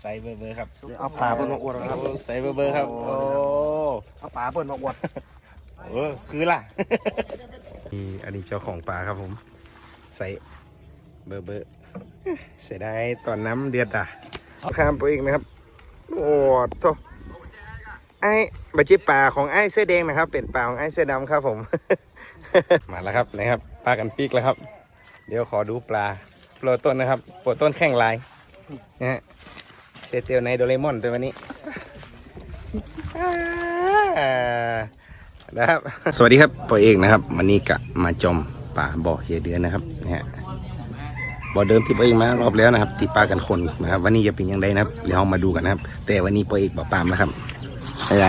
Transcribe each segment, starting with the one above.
ไซส์เบอร์เบอร์ครับเอาปลาเพิ่นมาอวดครับ โอ้ไซส์เบอร์เบอร์ครับ โอ้เอาปลาเพิ่นมาอวดเออคือล่ะ นี่อันนี้เจ้าของปลาครับผม ใส่เบอร์เบอร์เสียดายตอนน้ำเดือดอะข้ามไปอีกนะครับ โอ้โตไอ้บาจิปลาของไอ้เสื้อแดงนะครับ เป็นปลาของไอ้เสื้อดำครับผม มาแล้วครับนะครับปลากันปีกแล้วครับ เดี๋ยวขอดูปลาโปรต้นนะครับโปรต้นแข้งลายนะฮะ เซเตียวในโดเรมอนตัววันนี้นะครับ สวัสดีครับปอเอกนะครับวันนี้กะมาจอมป่าบ่อเฮียเดือนนะครับนะฮะบ่อเดิมที่ปอเอกมารอบแล้วนะครับที่ปลากันคนนะครับ วันนี้จะเป็นยังไงนะครับเดี๋ยวเรามาดูกันนะครับ แต่วันนี้ปอเอกบ่ปามนะครับอะไร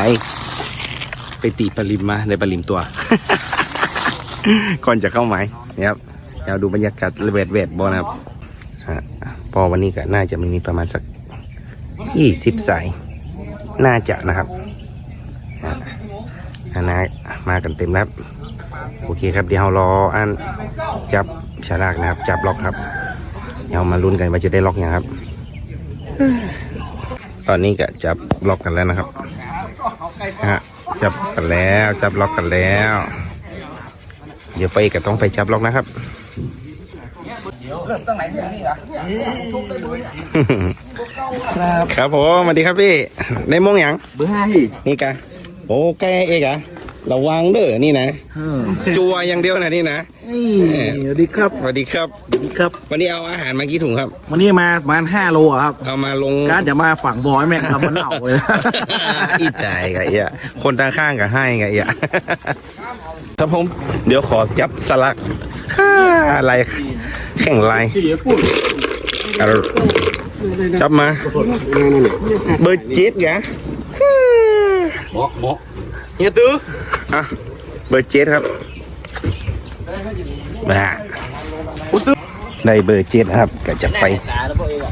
ไปตีปลาลิมมาในปลาลิมตัว ก่อนจะเข้าหมายนะครับเดี๋ยวดูบรรยากาศเวดเวดบ่อนะครับพอวันนี้ก็น่าจะมีประมาณสัก ยี่สิบสายน่าจะนะครับอันนะมากันเต็มแล้วครับโอเคครับเดี๋ยวเรารออันจับฉลากนะครับ จับล็อกครับ เดี๋ยวมาลุ้นกันว่าจะได้ล็อกอย่างครับ ตอนนี้ก็จับล็อกกันแล้วนะครับฮะจับกันแล้วจับล็อกกันแล้ว เดี๋ยวไปก็ต้องไปจับล็อกนะครับ ครับครับผมสวัสดีครับพี่ในโมงอย่างเบอร์ห้านี่กะโอ้แกเอกอะระวังเด้อนี่นะจัวอย่างเดียวนะนี่นะนี่สวัสดีครับสวัสดีครับสวัสดีครับ วันนี้เอาอาหารมากี่ถุงครับ วันนี้มาประมาณห้าโลอะครับ เอามาลงการจะมาฝั่งบอยแม่งทำมันเอาเลยอีตายกะเอียคนตาข้างกับให้กะเอียครับผมเดี๋ยวขอจับสลักค่าลายแข่งลายสี่ปุ่นเอา จับมา เบอร์เจ็ดกะบอกบอกเฮียตื้ออะเบอร์เจ็ดครับบ้าได้เบอร์เจ็ดนะครับ ก็จะไป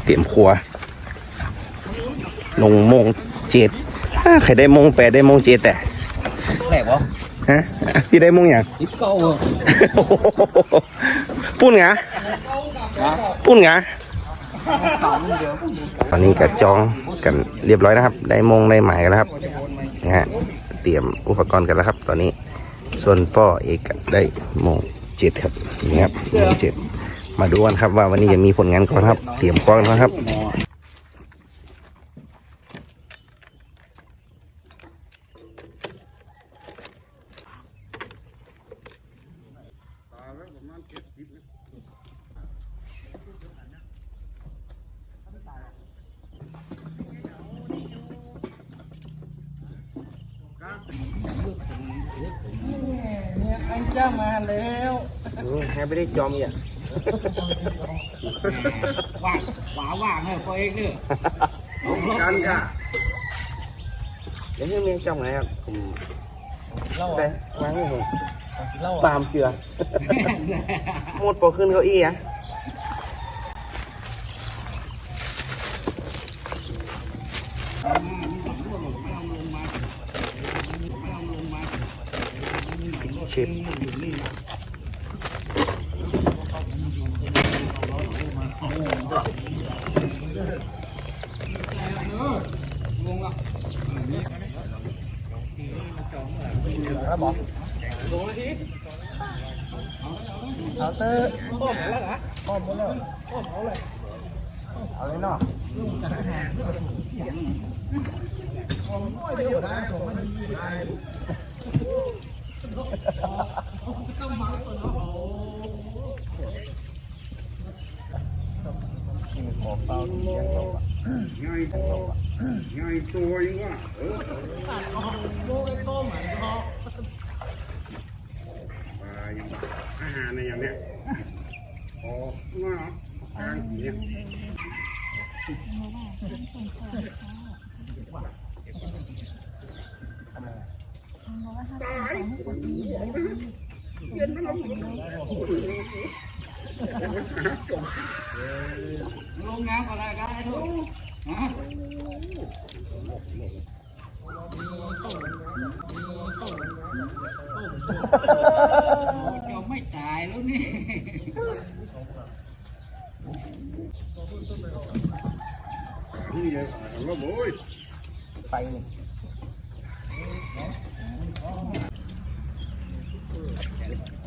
เตรียมครัว ลงโมงเจ็ดอ่าใครได้โมงแปดได้โมงเจ็ดแต่แหลกวะฮะพี่ได้โมงอย่างสิบเก้าปุ้นงะปุ้นงะ ตอนนี้ก็จองกันเรียบร้อยนะครับ ได้มงได้หมายกันแล้วครับนะฮะเตรียมอุปกรณ์กันแล้วครับ ตอนนี้ส่วนป้อเอกได้มงเจ็ดครับนี่ครับมงเจ็ดมาดูกันครับว่าวันนี้จะมีผลงานก่อนครับ เตรียมกล้องนะครับ อันจ้ามาแล้ว แค่ไม่ได้จอมเนี่ย ว่างหวาว่างเนี่ยพอเองเนี่ย กันค่ะเดี๋ยวนี้มีจอมไหนครับผม เล่า ไปวางนี่ผม เล่า ตามเกลือหม ดโปขึ้นเก้าอี้อะชิปเอาเลยเนาะ อาหารในอย่างเนี้ยอ๋อว่าทางเนี่ยลง น้ำอะไรกันไอ้ทุกยังไม่ตายแล้วนี่นี่เลยทำก็โว้ยไปหนึ่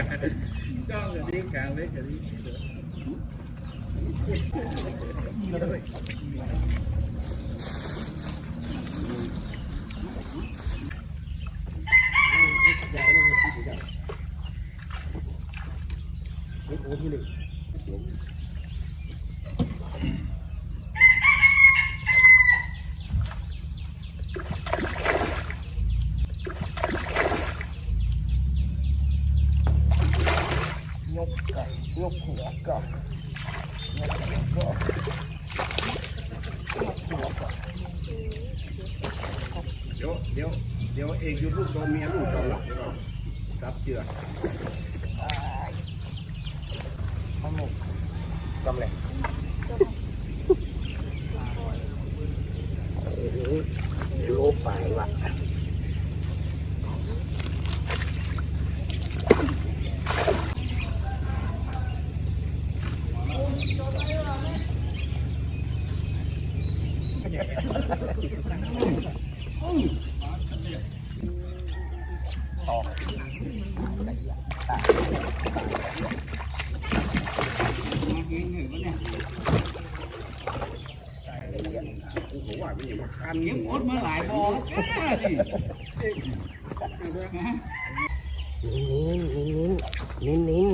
องกับดีกันจ้องกับดีกันเลยกับดี เดี๋ยวเดี๋ยวเดี๋ยวเองยุดลูกตัวเมียลูกตัวหลักเดี๋ยวก่อน ซับเชือกกำเลยโลไปว่ะ ผมว่ามันอย่างมาคัน เก็บอดมาหลายบอแล้วแก่ดิ นิ้นนิ้นนิ้นนิ้น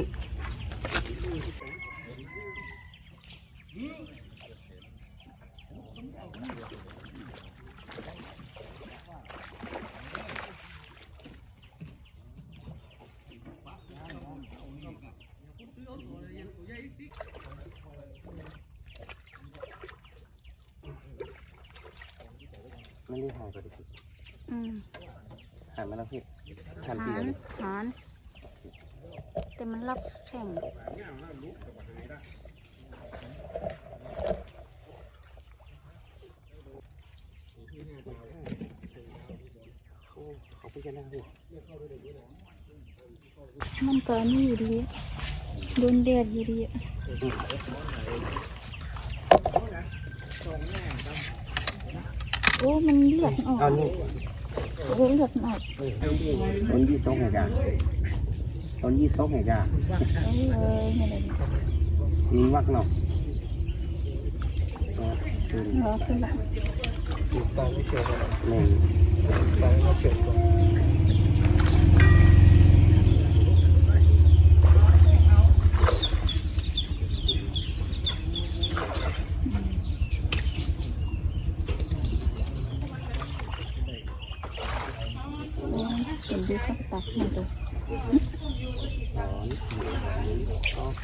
ไม่ได้หายไปดิอืมหายมาแล้วพี่ทันหาปีนเลยหานแต่มันรับแข่งเขาไปกันแล้วพี่มันก็นี่อยู่ดีโดนแดดอยู่ดีอะ โอ้มันเลือดออกเอานี่โอ้เลือดออกตอนยี่สองเหตุการณ์ตอนยี่สองเหตุการณ์เอ้ยเลยไม่ได้นิ้นวักเนาะตื่นเหรอขึ้นละหนึ่ง โอ้ยเห็นดูเขาตักมาดู สอง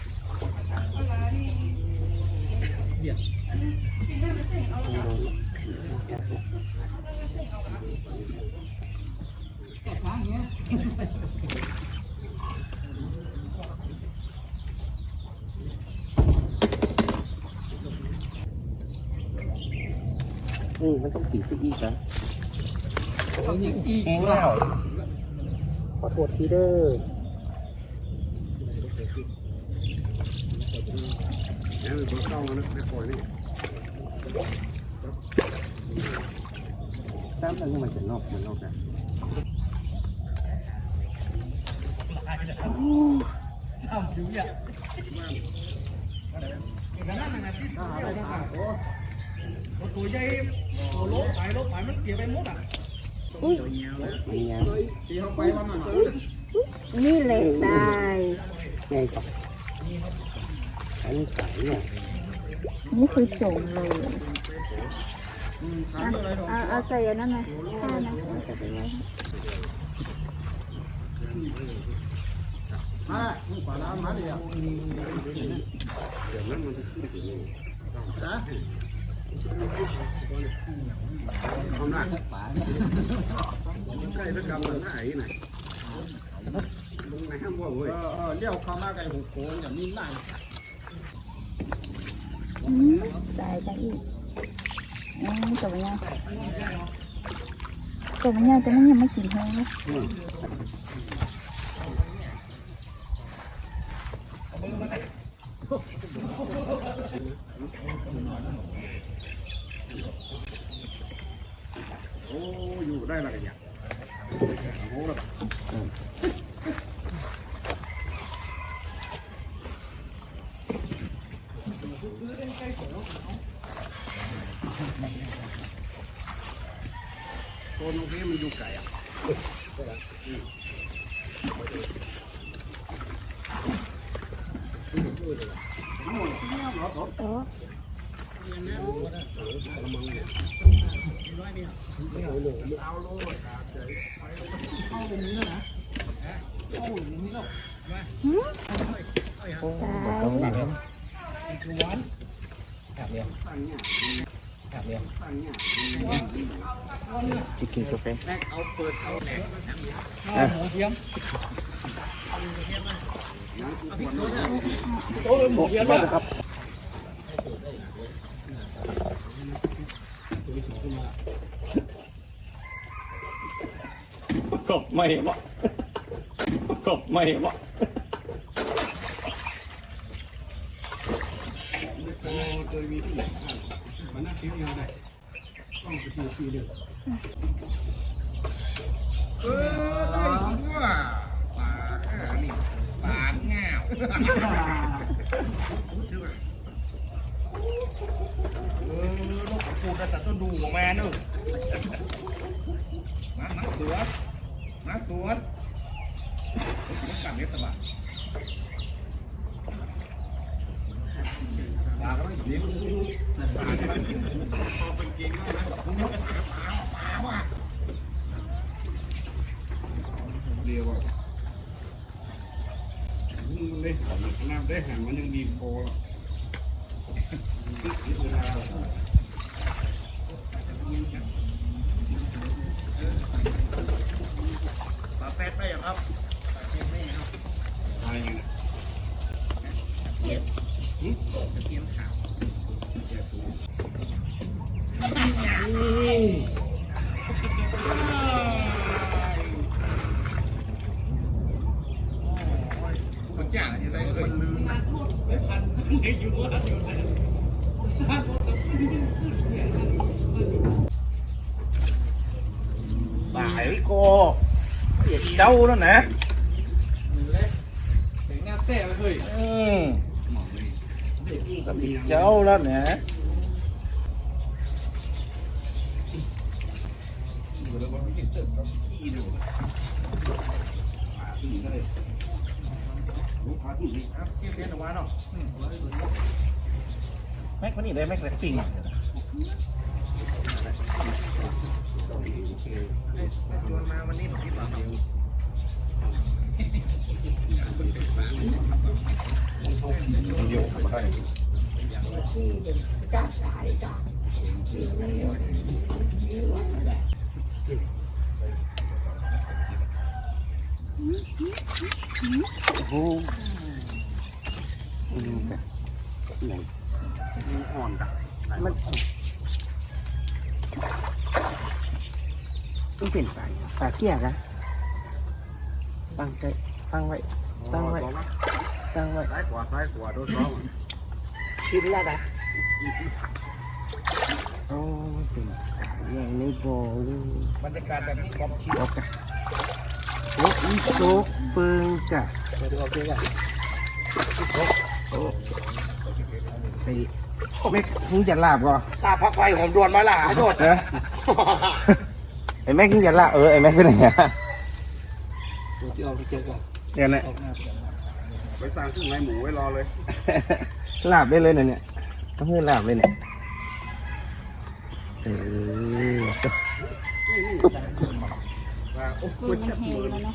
นี่มันต้องสีสักอีกนะเองแล้วขอโทษทีเด้อแล้วมันเข้ามาแล้วไม่ปล่อยนี่ซ้ำแล้วมันจะนอกมันนอกนะสามถึงเนี่ยนั่นนั่นนั่นที่เที่ยวมาโอ้ ตัวใหญ่โอ้ลบไปลบไปมันเกี่ยวไปหมดอะที่เขาไปวันนั้นนี่เหล็กได้ไงต่ออันนี้ขายเนี่ยนี่คือโจมเลยอะเอาเอาใส่อันนั้นไหมข้าวนะเอาใส่ไปไว้มาลูกปลาล้ามาดิอะ ใกล้แล้วกำลังไหนน่ะลงในห้างบ่เว้ยเลี้ยวเข้ามาไกลหูโค้งอย่างนี้น่าอืมใส่ไปอีกอืมตัวมันยาวตัวมันยาวแต่มันยังไม่กินแห้งเลย โอ้อยู่ได้ละกันอย่างโอ้ละตัวน้องพี่มันอยู่ไกลอะ โอ้ ที่กินกาแฟหมูเทียมกบไม่บ่กบไม่บ่เคยมีที่ไหนมันน่าเที่ยวยังไงต้องไปดูทีเดียว เออได้ทั่วปากอะนี่ปากเงาเออลูกปูกระสัตว์ต้นดูออกมาเนอะมามาสวนมาสวนมันกัดเล็บตะบะปากม่ยิ้มากก็ไม่ยิ้มพอเป็นจริงแล้วนะ เดียวอะมันได้หันน้ำได้หันมันยังดีพอปลาแฟดได้ยังครับ อะไรอย่างเงี้ย มันจ่างยังไงเลยลื มบ่ายโกเจ้าแล้วน แม็กวันนี้ได้แม็กแล็กปิ้งชวนมาวันนี้ผมคิดว่าอยู่มาได้โอ้ดูแบบไหน อ่อนกันมันมันเป็นปลาปลาเกี้ยนะตั้งใจตั้งไว้ ตั้งไว้ ตั้งไว้ ซ้ายขวาซ้ายขวาโดนซ้อมคิดแล้วนะโอ้เป็นปลาอย่างในบ่อเลยบรรยากาศแบบนี้ความชิโอเคโอ้ยโซกเปิงกะเดี๋ยวเอาเกลือไอ้ แม็กมึงจะลาบก่อทราบพักไฟผมด่วนมาล่ะโทษนะไอ้แม็กมึงจะลาบเออไอ้แม็กเป็นไงอะเดี๋ยวเอาเกลือก่อนเดี๋ยวนะไปสั่งเครื่องในหมูไว้รอเลย ลาบได้เลยนะเนี่ยต้องให้ลาบเลยเนี่ยเออมันแห้งแล้วเนาะ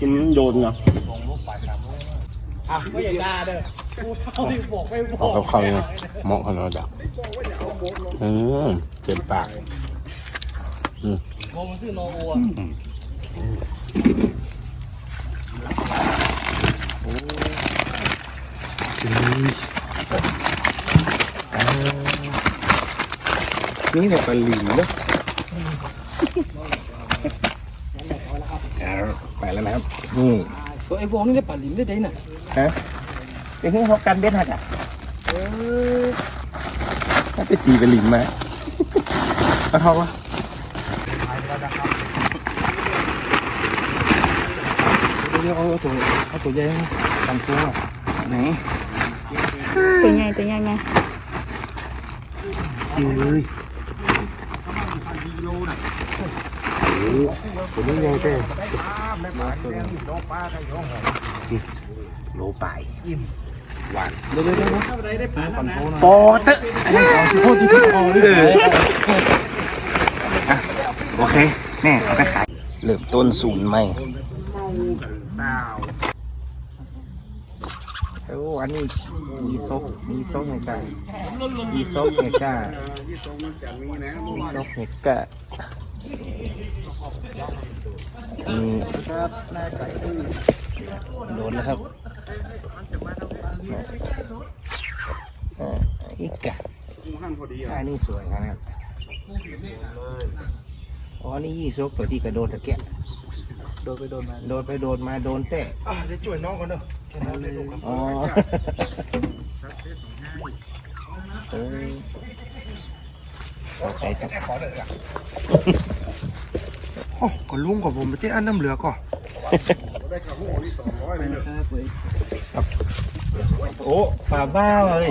กินโดนเหรออะไม่อย่างด่าเด้อกูเท่าที่บอกไม่บเอาอกกับเขาเนี่ยเหมาะขนาดดักอืมเจ็บปากโมมันซื้อโนโอนี่เนี่ยปลาหลีเนาะเอา ไปแล้วนะครับนี่ตัวไอ้วงนี่ได้ป่าลิมได้ได้น่ะฮะเป็นเรื่องเขากันเบ็ดหักอะถ้าไปตีไปหลิมมาเอาเท่าวะเดี๋ยวเอาตัวเอาตัวใหญ่ตันตัวไหนตัวใหญ่ตัวใหญ่ไหมเอ้ย ตัวนี้ไงเต้โลปลายหวานเดี๋ยวเดี๋ยวเดี๋ยวป่าตันตัวนะโปเตอะโทษที่พี่เอาดิโอเคแน่เอาไปขายเริ่มต้นศูนย์ใหม่โอ้อันนี้มีซกมีซกไงกันมีซกไงกันที่ตรงนั้นจะมีซกไงกันอืม ครับหน้าไก่ตุ้ยโดนแล้วครับอ่าอีกอะหมูหั่นพอดีอะอันนี้สวยนะครับอ๋อ นี่ยี่ซกตัวที่กระโดดตะเกียบโดนไปโดนมา โดนไปโดนมา โดนเตะอะเดี๋ยวช่วยน้องก่อนเด้อแค่นั้นเลยลูกอ๋อเออเอาไปครับ โอ้ก็ลุงกับผมไปเจ๊อันน้ำเหลือก่อนได้ข้าวหมูนี่สองร้อยเลยเนี่ยครับเว้ยโอ้ฝาบ้าเลย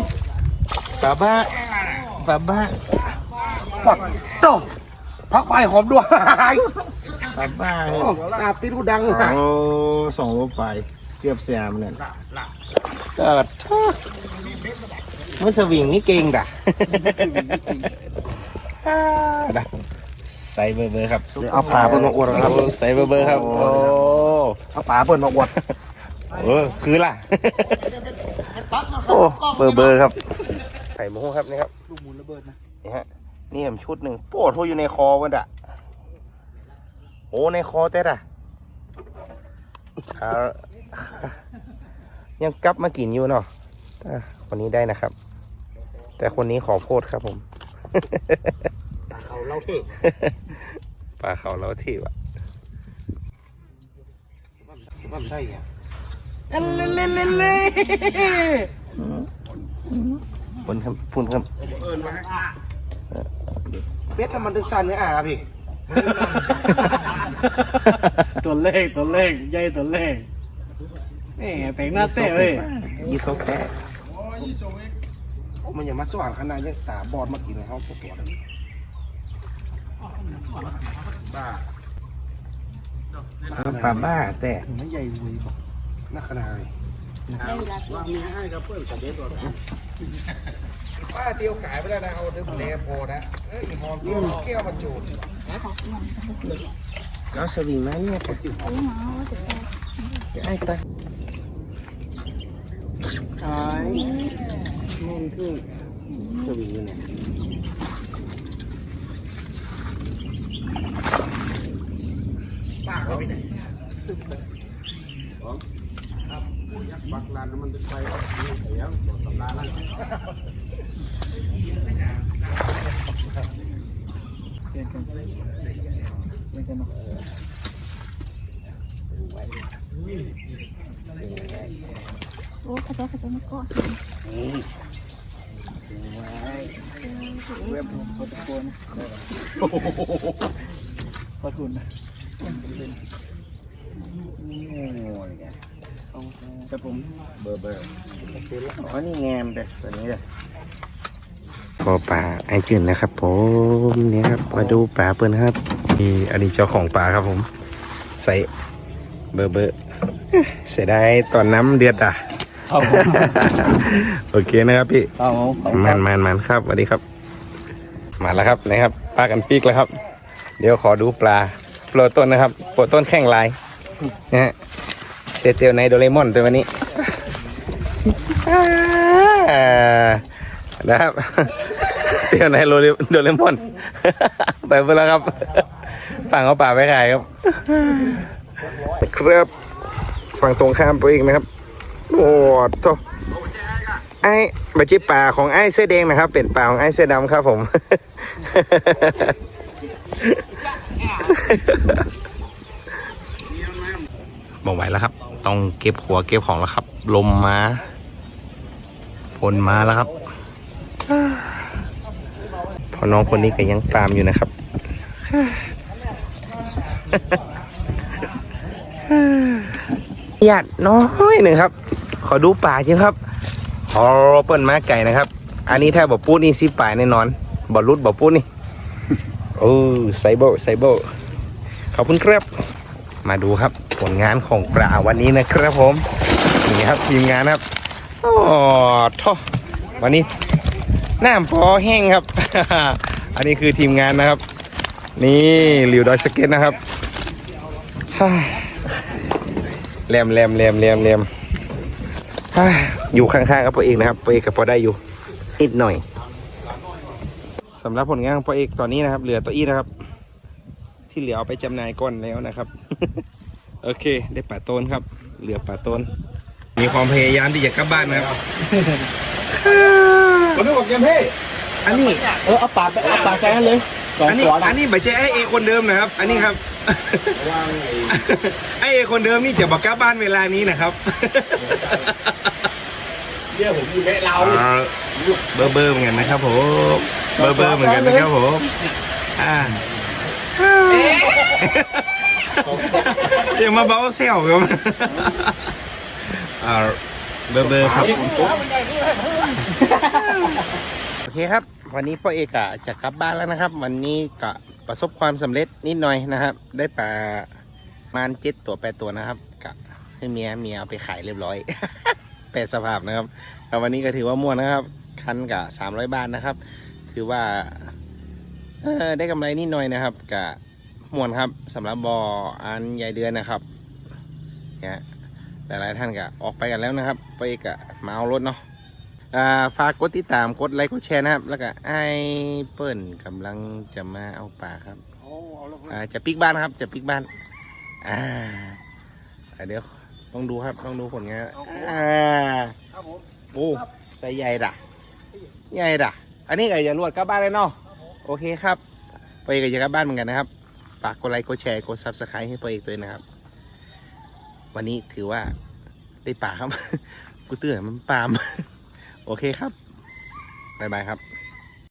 ฝาบ้าฝาบ้าปักโตพักไปหอมด้วยฝาบ้าเลยตาตีนกูดังโอ้สองโลไปเกือบแซมเนี่ยก็ท่าเมื่อสวิงนี่เก่งด่ะอ่าด่ะ ใส่เบอร์เบอร์ครับเอาปลาเปิ้ลมาอวดครับโอ้ใส่เบอร์เบอร์ครับ โอ้เอาปลาเปิ้ลมาอวดเออคือล่ะ โอ้เบอร์เบอร์ครับไข่หมูครับนี่ครับ ลูกหมุนระเบิดนะนี่ฮะนี่ผมชุดหนึ่งโป้โทรอยู่ในคอวันดะโอ้ในคอแต่ละอ่ายังกลับมากินอยู่เนาะอะคนนี้ได้นะครับ แต่คนนี้ขอโพดครับผม เขาเล่าเท่ปลาเขาเราที่วะมันใช่อะคนครับพุ่นครับเอิญมาให้เป็ดมันดึกสั่นเนื้ออะพี่ตัวเลขตัวเลขใหญ่ตัวเลขนี่แปลงหน้าเต้เว้ยยี่ซกแท้มันอย่ามาสว่างขนาดยังตาบอดมากินในห้องสตัวเลย บ้าปลาบ้าแต่ไม่ใหญ่เว้ยนักขนาดวางนี้ให้กับเพื่อนกับเด็กก่อนป้าเตียวกายไม่ได้นะเอาเดือบเลโพนะเอ้ยหอมเตี้ยวแก้วมาจูดก็สวิงนะเนี่ยครับจะไอ้ตาใช่แม่นคือสวิงอยู่เนี่ย ปากเราไปไหนยักษ์บักลานมันจะไปเสียงสำลาแล้วเปลี่ยนกันเปลี่ยนกันเนาะโอ้ขาจะเขาจะมาเกาะเว็บพอตะโกนขอบคุณนะ แต่ผมเบอร์เบอร์อ๋อนี่แงมเด็กตัวนี้เลยพอป่าไอจืนนะครับผมเนี่ยครับมาดูป่าเปิ้นครับมีอดีตเจ้าของป่าครับผม ใส่เบอร์เบอร์เสียดายตอนน้ำเดือดอะครับผมโอเคนะครับพี่ครับผมมันมันมันครับสวัสดีครับ มาแล้วครับนะครับปลากันปีกแล้วครับ เดี๋ยวขอดูปลา โปรต้นนะครับโปรต้นแข้งลายนะฮะเซเตียวในโดเรมอนตัววันนี้นะครับเตียวในโดเรมอนไปเพื่อแล้วครับฝั่งเอาป่าไปขายครับ ครับ ฝั่งตรงข้ามไปอีกนะครับโอ้โถไอ้บัจิป่าของไอ้เสื้อแดงนะครับ เป็นป่าของไอ้เสื้อดำครับผม บอกไหวแล้วครับ ต้องเก็บหัวเก็บของแล้วครับ ลมมา ฝนมาแล้วครับ พอน้องคนนี้ก็ยังตามอยู่นะครับหยาดน้อยหนึ่งครับ ขอดูป่าจริงครับขอเปิลมาไก่นะครับ อันนี้ถ้าบอกปูดนี่สิป่าแน่นอนบอลรุดบอกปูดนี่ โอ้ไซโบไซโบ อบคุณครับ มาดูครับผลงานของปลาวันนี้นะครับผม นี่ครับทีมงานครับอ๋อท่อวันนี้น้ำพอแห้งครับ อันนี้คือทีมงานนะครับ นี่หลิวดอยสเก็ตนะครับแรมแรมแรมแรมแรมอ่าอยู่ข้างๆกับพ่อเอกนะครับพ่อเอกกับพอได้อยู่นิดหน่อยสำหรับผลงานของพ่อเอกตอนนี้นะครับ เหลือตัวอี้นะครับ ที่เหลือเอาไปจำหน่ายก่อนแล้วนะครับ โอเค ได้ป่าโตนครับ เหลือป่าโตนมีความพยายามที่จะกลับบ้านนะครับคนนี้บอกยังเพ่อันนี้เออเอาปากเอาปากใช้กันเลยสองอันนี้หัวนะอันนี้ไม่ใช่ไอเอคนเดิมนะครับ อันนี้ครับวางไอ้ไอเอคนเดิมนี่จะบอกกลับบ้านเวลานี้นะครับเบี้ยผมอยู่แม่เราอ่าเบอร์เบอร์เหมือนกันนะครับผมเบอร์เบอร์เหมือนกันนะครับผมอ่า อย่ามาเบาเซลครับอ่าเบอร์เบอร์ครับโอเคครับ วันนี้พ่อเอกอะจะกลับบ้านแล้วนะครับ วันนี้ก็ประสบความสำเร็จนิดหน่อยนะครับ ได้ปลาประมาณเจ็ดตัวแปดตัวนะครับกะให้เมียเมียเอาไปขายเรียบร้อยแปลสภาพนะครับแล้ววันนี้ก็ถือว่าม่วนนะครับ คันกับสามร้อยบาทนะครับ ถือว่าเออ ได้กำไรนิดหน่อยนะครับกับม่วนครับสำหรับบออันใหญ่เดือนนะครับเนี่ยหลายๆท่านก็ออกไปกันแล้วนะครับ ไปกับมาเอารถเนาะอ่าฝากกดติดตามกดไลค์กดแชร์นะครับ แล้วก็ไอ้เปิ้ลกำลังจะมาเอาปลาครับเอาเอาแล้วอ่าจะปิกบ้านนะครับ จะปิกบ้านอ่าอ่าเดี๋ยวต้องดูครับต้องดูผลงานอ่าครับผมโอ้ใส่ใหญ่ด่ะใหญ่ด่ะอันนี้ก็อย่ารวดกลับบ้านเลยเนาะ โอเคครับไปเอกก็จะกลับบ้านเหมือนกันนะครับ ฝากกดไลค์กดแชร์กดซับสไครต์ให้ไปเอกด้วยนะครับ วันนี้ถือว่าได้ป่าครับ กูเตือนมันปาม โอเคครับ บ๊ายบายครับ